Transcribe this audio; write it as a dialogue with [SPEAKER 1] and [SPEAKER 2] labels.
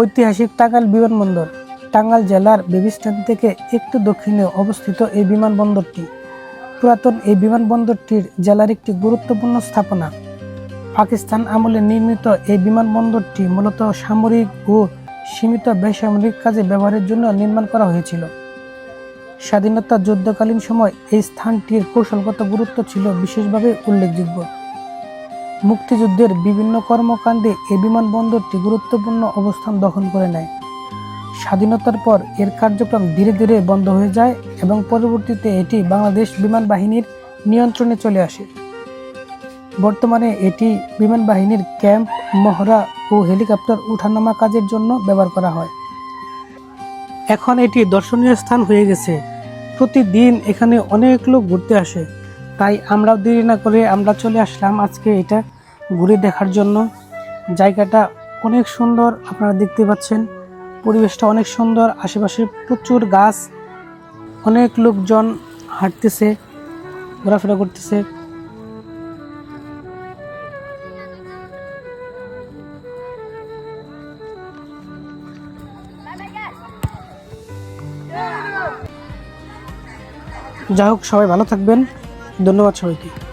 [SPEAKER 1] ঐতিহাসিক টাঙ্গাইল বিমানবন্দর, টাঙ্গাইল জেলার বেবি স্ট্যান্ড থেকে একটু দক্ষিণে অবস্থিত এই বিমানবন্দরটি। পুরাতন এই বিমানবন্দরটির জেলার একটি গুরুত্বপূর্ণ স্থাপনা। পাকিস্তান আমলে নির্মিত এই বিমানবন্দরটি মূলত সামরিক ও সীমিত বেসামরিক কাজে ব্যবহারের জন্য নির্মাণ করা হয়েছিল। স্বাধীনতা যুদ্ধকালীন সময় এই স্থানটির কৌশলগত গুরুত্ব ছিল বিশেষভাবে উল্লেখযোগ্য। মুক্তিযুদ্ধের বিভিন্ন কর্মকাণ্ডে এ বিমানবন্দরটি গুরুত্বপূর্ণ অবস্থান দখল করে নেয়। স্বাধীনতার পর এর কার্যক্রম ধীরে ধীরে বন্ধ হয়ে যায় এবং পরবর্তীতে এটি বাংলাদেশ বিমান বাহিনীর নিয়ন্ত্রণে চলে আসে। বর্তমানে এটি বিমান বাহিনীর ক্যাম্প, মহড়া ও হেলিকপ্টার উঠানামা কাজের জন্য ব্যবহার করা হয়। এখন এটি দর্শনীয় স্থান হয়ে গেছে। প্রতিদিন এখানে অনেক লোক ঘুরতে আসে। তাই আমরাও দেরি না করে আমরা চলে আসলাম আজকে এটা ঘুরে দেখার জন্য। জায়গাটা অনেক সুন্দর, আপনারা দেখতে পাচ্ছেন। পরিবেশটা অনেক সুন্দর, আশেপাশে প্রচুর গাছ, অনেক লোকজন হাঁটতেছে, ঘোরাফেরা করতেছে। যাই হোক, সবাই ভালো থাকবেন। ধন্যবাদ সবাইকে।